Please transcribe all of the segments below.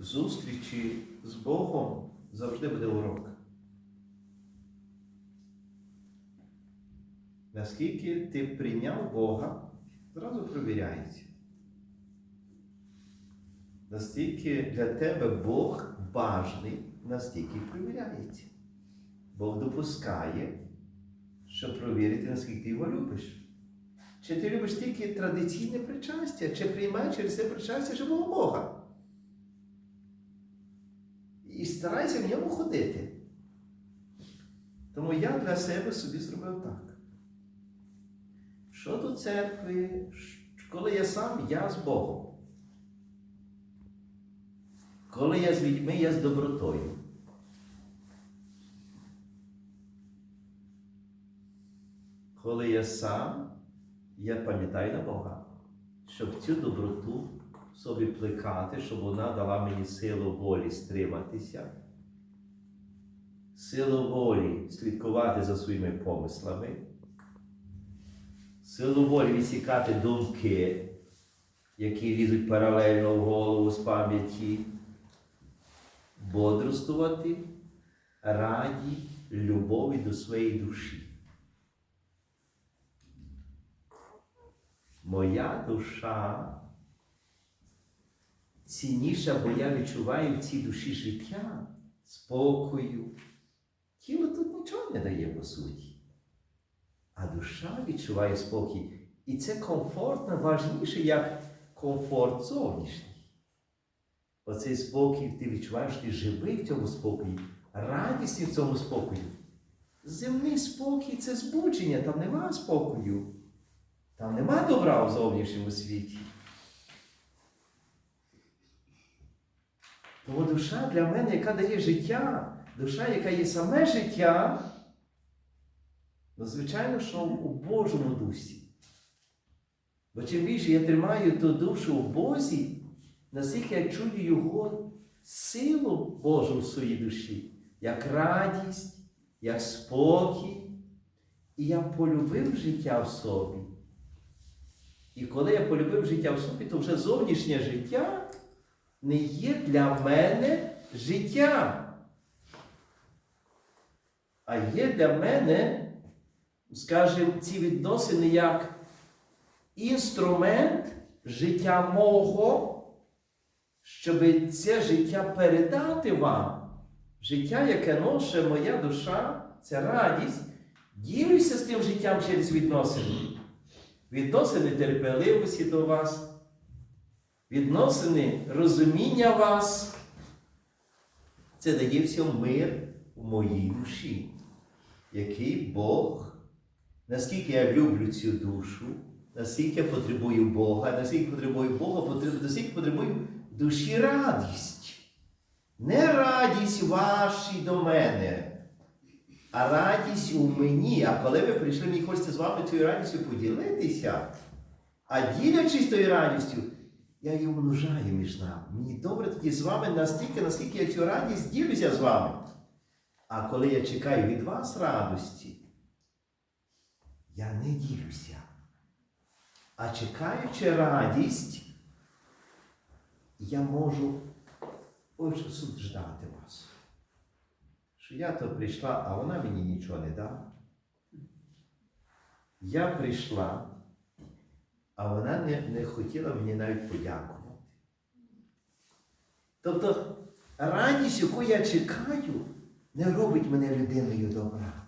зустрічі з Богом завжди буде урок. Наскільки ти прийняв Бога, зразу провіряється. Настільки для тебе Бог важний, настільки провіряється. Бог допускає, щоб провірити, наскільки ти його любиш. Чи ти любиш тільки традиційне причастя, чи приймаєш через це причастя живого Бога? І старайся в ньому ходити. Тому я для себе собі зробив так. Що до церкви, коли я сам, я з Богом. Коли я з людьми, я з добротою. Коли я сам, я пам'ятаю на Бога, щоб цю доброту собі плекати, щоб вона дала мені силу волі стриматися, силу волі слідкувати за своїми помислами, силу волі відсікати думки, які лізуть паралельно в голову з пам'яті, бодрствувати раді любові до своєї душі. Моя душа цінніша, бо я відчуваю в цій душі життя, спокою. Тіло тут нічого не дає по суті. А душа відчуває спокій. І це комфортно важніше, як комфорт зовнішній. Оцей спокій, ти відчуваєш, ти живий в цьому спокої, радісний в цьому спокої. Земний спокій це збудження, там нема спокою. Там нема добра в зовнішньому світі. Тому душа для мене, яка дає життя, душа, яка є саме життя, ну, звичайно, що у Божому дусі. Бо чим більше я тримаю ту душу у Бозі, настільки я чую Його силу Божу в своїй душі, як радість, як спокій. І я полюбив життя в собі. І коли я полюбив життя в собі, то вже зовнішнє життя не є для мене життя. А є для мене, скажімо, ці відносини як інструмент життя мого, щоб це життя передати вам. Життя, яке ноше моя душа, це радість. Ділюся з тим життям через відносини. Відносини терпеливості до вас, відносини розуміння вас. Це дає всьому мир у моїй душі, який Бог, наскільки я люблю цю душу, наскільки я потребую Бога, наскільки потребую Бога, наскільки потребую душі радість. Не радість вашій до мене а радість у мені. А коли ви прийшли, мені хочеться з вами цією радістю поділитися. А ділячись тою радістю, я її умножаю між нами. Мені добре тоді з вами настільки, наскільки я цю радість ділюся з вами. А коли я чекаю від вас радості, я не ділюся. А чекаючи радість, я можу ось судждати вас що я то прийшла, а вона мені нічого не дала. Я прийшла, а вона не, не хотіла мені навіть подякувати. Тобто радість, яку я чекаю, не робить мене людиною добра.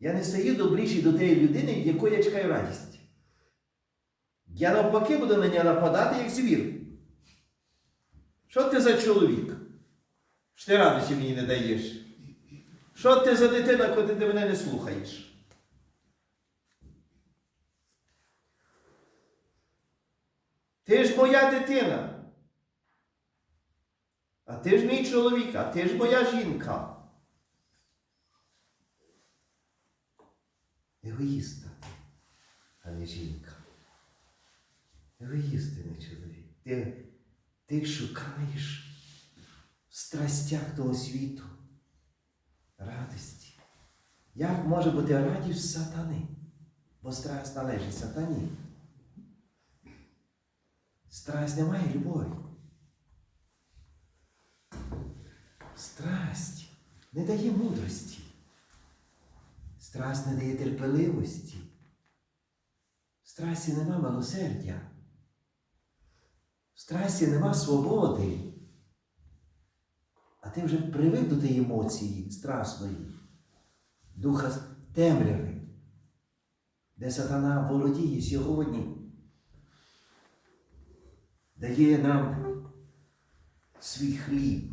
Я не стаю добріший до тієї людини, якої я чекаю радість. Я навпаки буду на неї нападати, як звір. Що ти за чоловік? Що ти радості мені не даєш? Що ти за дитина, коли ти мене не слухаєш? Ти ж моя дитина. А ти ж мій чоловік, а ти ж моя жінка. Егоїста, а не жінка. Егоїст ти не чоловік. Ти, ти шукаєш в страстях того світу радості. Як може бути радість сатани? Бо страсть належить сатані. Страсть не має любові. Страсть не дає мудрості. Страсть не дає терпеливості. Страсті нема милосердя. В Страсті нема свободи. А ти вже привик до тієї емоції страсної, духа темряви, де сатана володіє сьогодні дає нам свій хліб.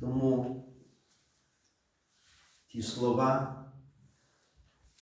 Тому ті слова